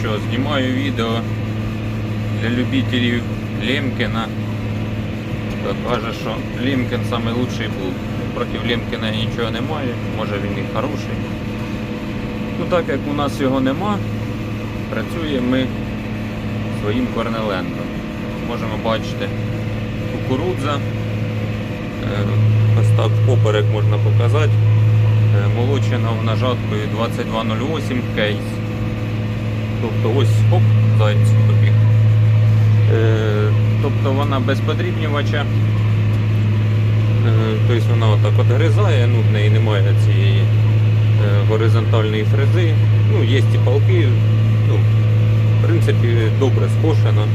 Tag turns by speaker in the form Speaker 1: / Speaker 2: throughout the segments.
Speaker 1: що, знімаю відео для любителів Лемкіна. Хто каже, що Лемкін найкращий був. Проти Лемкіна нічого немає, може він і хороший. Ну так як у нас його нема, працюємо ми своїм корнелендом. Можемо бачити кукурудза. Е, Ось так поперек можна показати. Е, Молочена нажаткою 2208 кейс. Тобто ось хоп, зайць побіг. Е, Тобто вона без подрібнювача. Е, Тобто вона отак от гризає, ну, в неї немає цієї е, горизонтальної фрези. Ну, є ті палки, ну, в принципі, добре скошено,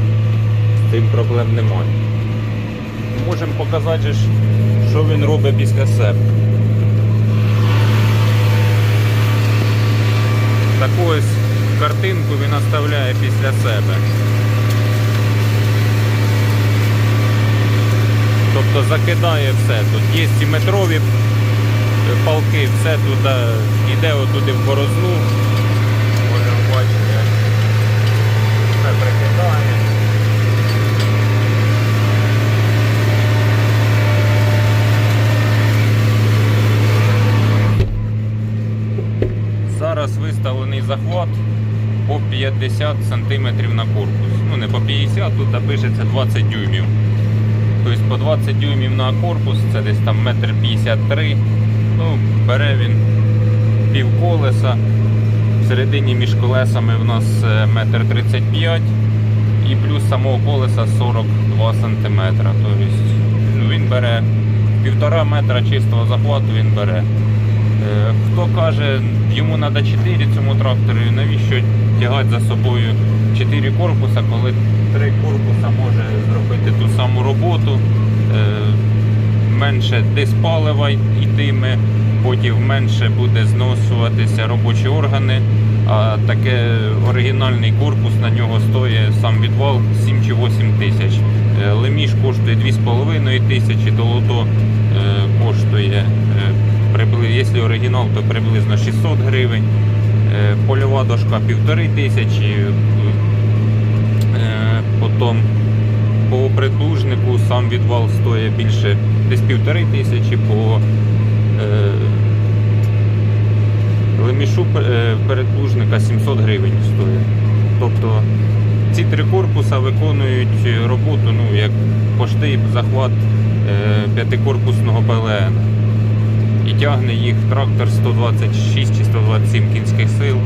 Speaker 1: з цим проблем немає. Можемо показати, що він робить після себе. Таку ось картинку він оставляє після себе. Тобто закидає все. Тут є ці метрові е, палки, все туди йде отуди в борозну. Можемо бачити, все прикидає. Зараз виставлений захват по 50 см на корпус. Ну не по 50, тут пишеться 20 дюймів. Тобто по 20 дюймів на корпус, це десь там метр 53. Ну, бере він пів колеса. Всередині між колесами в нас е, метр 35 і плюс самого колеса 42 см. Тобто ну, він бере півтора метра чистого захвату він бере. Хто каже, йому треба 4 цьому трактору, навіщо тягати за собою 4 корпуса, коли 3 корпуса може зробити ту саму роботу, е, менше диспалива йтиме, потім менше буде зносуватися робочі органи, а таке оригінальний корпус на нього стоїть сам відвал 7 чи 8 тисяч. Е, Леміш коштує 2,5 тисячі, долото е, коштує е, прибли- якщо оригінал, то приблизно 600 гривень. Е, Польова дошка півтори тисячі. Е, Потім по придлужнику сам відвал стоїть більше десь півтори тисячі, по е, лемішу передплужника 700 гривень стоїть. Тобто ці три корпуса виконують роботу ну, як пошти захват п'ятикорпусного ПЛН тягне їх трактор 126 чи 127 кінських сил